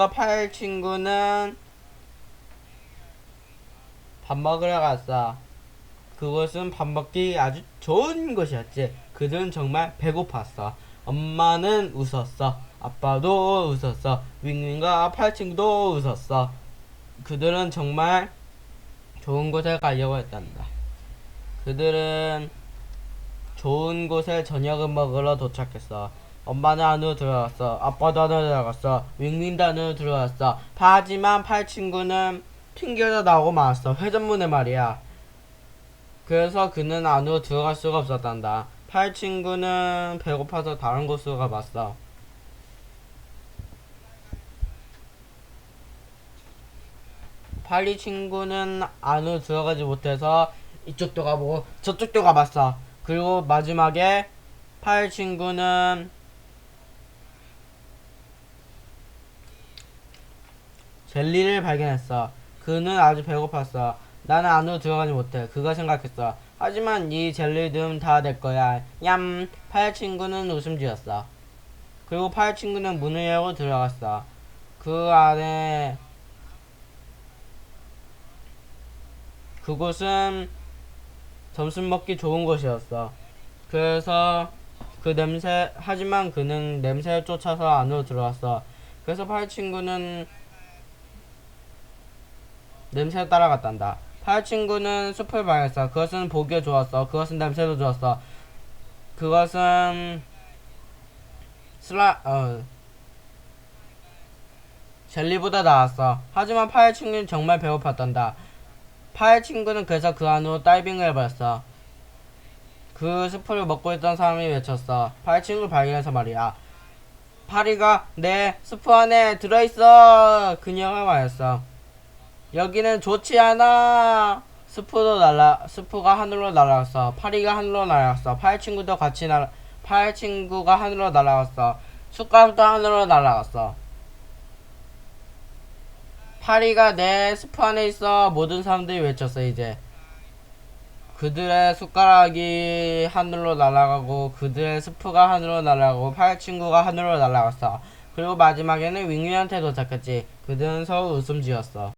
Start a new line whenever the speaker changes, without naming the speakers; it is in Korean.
윙윙과 파일 친구는 밥 먹으러 갔어. 그것은 밥 먹기 아주 좋은 곳이었지. 그들은 정말 배고팠어. 엄마는 웃었어. 아빠도 웃었어. 윙윙과 파일 친구도 웃었어. 그들은 정말 좋은 곳에 가려고 했단다. 그들은 좋은 곳에 저녁을 먹으러 도착했어. 엄마는 안으로 들어갔어. 아빠도 안으로 들어갔어. 윙윙도 안으로 들어갔어. 하지만 팔 친구는 핑계가 나오고 말았어. 회전문에 말이야. 그래서 그는 안으로 들어갈 수가 없었단다. 팔 친구는 배고파서 다른 곳으로 가봤어. 팔리 친구는 안으로 들어가지 못해서 이쪽도 가보고 저쪽도 가봤어. 그리고 마지막에 팔 친구는 젤리를 발견했어. 그는 아주 배고팠어. 나는 안으로 들어가지 못해. 그가 생각했어. 하지만 이 젤리들은 다 내 거야. 얌. 팔 친구는 웃음 지었어. 그리고 팔 친구는 문을 열고 들어갔어. 그 안에 그곳은 점심 먹기 좋은 곳이었어. 그래서 그 냄새, 하지만 그는 냄새를 쫓아서 안으로 들어왔어. 그래서 팔 친구는 냄새를 따라갔단다. 팔 친구는 숲을 발견했어. 그것은 보기에 좋았어. 그것은 냄새도 좋았어. 그것은 슬라, 어, 젤리보다 나았어. 하지만 파일 친구는 정말 배고팠단다. 파일 친구는 그래서 그 안으로 다이빙을 해버렸어. 그 스프를 먹고 있던 사람이 외쳤어. 파일 친구를 발견해서 말이야. 파리가 내 스프 안에 들어있어. 그녀가 말했어. 여기는 좋지 않아. 스프도 날라, 스프가 하늘로 날아갔어. 파리가 하늘로 날아갔어. 파일 친구도 같이 날, 파일 친구가 하늘로 날아갔어. 숟가락도 하늘로 날아갔어. 파리가 내 스프 안에 있어 모든 사람들이 외쳤어 이제 그들의 숟가락이 하늘로 날아가고 그들의 스프가 하늘로 날아가고 파리 친구가 하늘로 날아갔어 그리고 마지막에는 윙윙한테 도착했지 그들은 서로 웃음 지었어